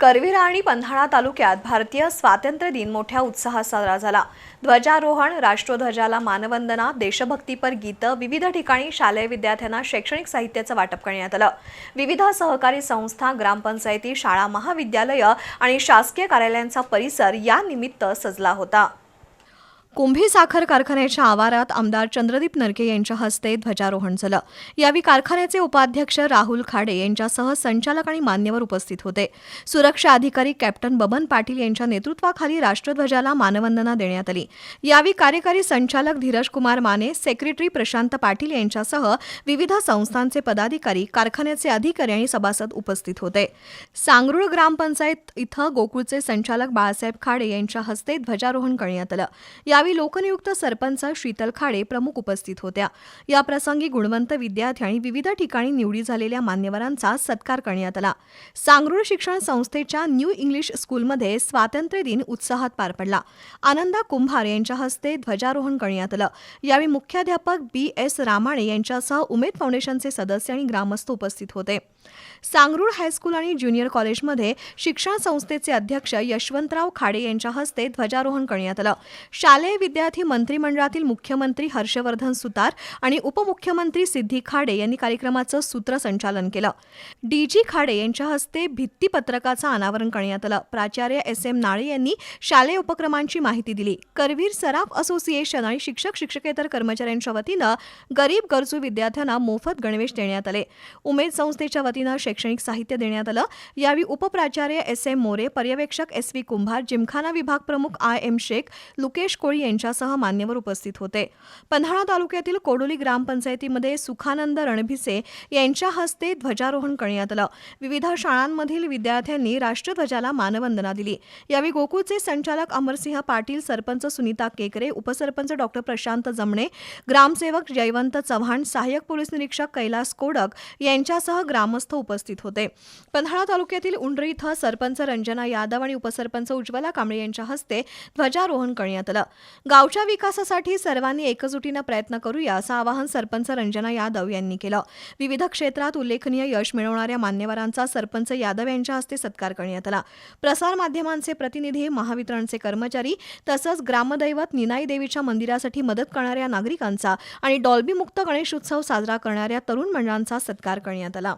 करवीरा आणि पन्हाळा तालुक्यात भारतीय स्वातंत्र्य दिन मोठ्या उत्साहात साजरा झाला. ध्वजारोहण राष्ट्रध्वजाला मानवंदना देशभक्तीपर गीतं विविध ठिकाणी शालेय विद्यार्थ्यांना शैक्षणिक साहित्याचं वाटप करण्यात आलं. विविध सहकारी संस्था ग्रामपंचायती शाळा महाविद्यालयं आणि शासकीय कार्यालयांचा परिसर या निमित्त सजला होता. कुंभी साखर कारखान्याच्या आवारात आमदार चंद्रदीप नरके यांच्या हस्ते ध्वजारोहण झालं. यावेळी कारखान्याचे उपाध्यक्ष राहुल खाडे यांच्यासह संचालक आणि मान्यवर उपस्थित होते. सुरक्षा अधिकारी कॅप्टन बबन पाटील यांच्या नेतृत्वाखाली राष्ट्रध्वजाला मानवंदना देण्यात आली. यावेळी कार्यकारी संचालक धीरज कुमार माने सेक्रेटरी प्रशांत पाटील यांच्यासह विविध संस्थांचे पदाधिकारी कारखान्याचे अधिकारी आणि सभासद उपस्थित होते. सांगरुळ ग्रामपंचायत इथं गोकुळचे संचालक बाळासाहेब खाडे यांच्या हस्ते ध्वजारोहण करण्यात आलं. यावेळी लोकनियुक्त सरपंच शीतल खाडे प्रमुख उपस्थित होत्या. या प्रसंगी गुणवंत विद्यार्थी आणि विविध ठिकाणी निवडी झालेल्या मान्यवरांचा सत्कार करण्यात आला. सांगरूळ शिक्षण संस्थेच्या न्यू इंग्लिश स्कूलमध्ये स्वातंत्र्य दिन उत्साहात पार पडला. आनंदा कुंभार यांच्या हस्ते ध्वजारोहण करण्यात आलं. यावेळी मुख्याध्यापक बी एस रामाणे यांच्यासह उमेद फाउंडेशनचे सदस्य आणि ग्रामस्थ उपस्थित होते. सांगरूळ हायस्कूल आणि ज्युनियर कॉलेजमध्ये शिक्षण संस्थेचे अध्यक्ष यशवंतराव खाडे यांच्या हस्ते ध्वजारोहण करण्यात आलं. शालेय विद्यार्थी मंत्रिमंडळातील मुख्यमंत्री हर्षवर्धन सुतार आणि उपमुख्यमंत्री सिद्धी खाडे यांनी कार्यक्रमाचं सूत्रसंचालन केलं. डी जी खाडे यांच्या हस्ते भित्तीपत्रकाचं अनावरण करण्यात आलं. प्राचार्य एस एम नाळे यांनी शालेय उपक्रमांची माहिती दिली. करवीर सराफ असोसिएशन आणि शिक्षक शिक्षकेतर कर्मचाऱ्यांच्या वतीनं गरीब गरजू विद्यार्थ्यांना मोफत गणवेश देण्यात आले. उमेद संस्थेच्या वतीनं शैक्षणिक साहित्य देण्यात आलं. यावेळी उपप्राचार्य एस एम मोरे पर्यवेक्षक एस व्ही कुंभार जिमखाना विभाग प्रमुख आय एम शेख लुकेश कोळी यांच्यासह मान्यवर उपस्थित होते. पन्हाळा तालुक्यातील कोडोली ग्रामपंचायतीमध्ये सुखानंद रणभिसे यांच्या हस्ते ध्वजारोहण करण्यात आलं. विविध शाळांमधील विद्यार्थ्यांनी राष्ट्रध्वजाला मानवंदना दिली. यावेळी गोकुळचे संचालक अमरसिंह पाटील सरपंच सुनीता केकरे उपसरपंच डॉक्टर प्रशांत जमणे ग्रामसेवक जयवंत चव्हाण सहाय्यक पोलीस निरीक्षक कैलास कोडक यांच्यासह ग्रामस्थ उपस्थित होते. पन्हाळा तालुक्यातील उंडरी इथं सरपंच रंजना यादव आणि उपसरपंच उज्ज्वला कांबळे यांच्या हस्ते ध्वजारोहण करण्यात आलं. गावच्या विकासासाठी सर्वांनी एकजुटीनं प्रयत्न करूया असं आवाहन सरपंच रंजना यादव यांनी केलं. विविध क्षेत्रात उल्लेखनीय यश मिळवणाऱ्या मान्यवरांचा सरपंच यादव यांच्या हस्ते सत्कार करण्यात आला. प्रसारमाध्यमांचे प्रतिनिधी महावितरणचे कर्मचारी तसंच ग्रामदैवत निनाई देवीच्या मंदिरासाठी मदत करणाऱ्या नागरिकांचा आणि डॉल्बीमुक्त गणेशोत्सव साजरा करणाऱ्या तरुण मंडळांचा सत्कार करण्यात आला.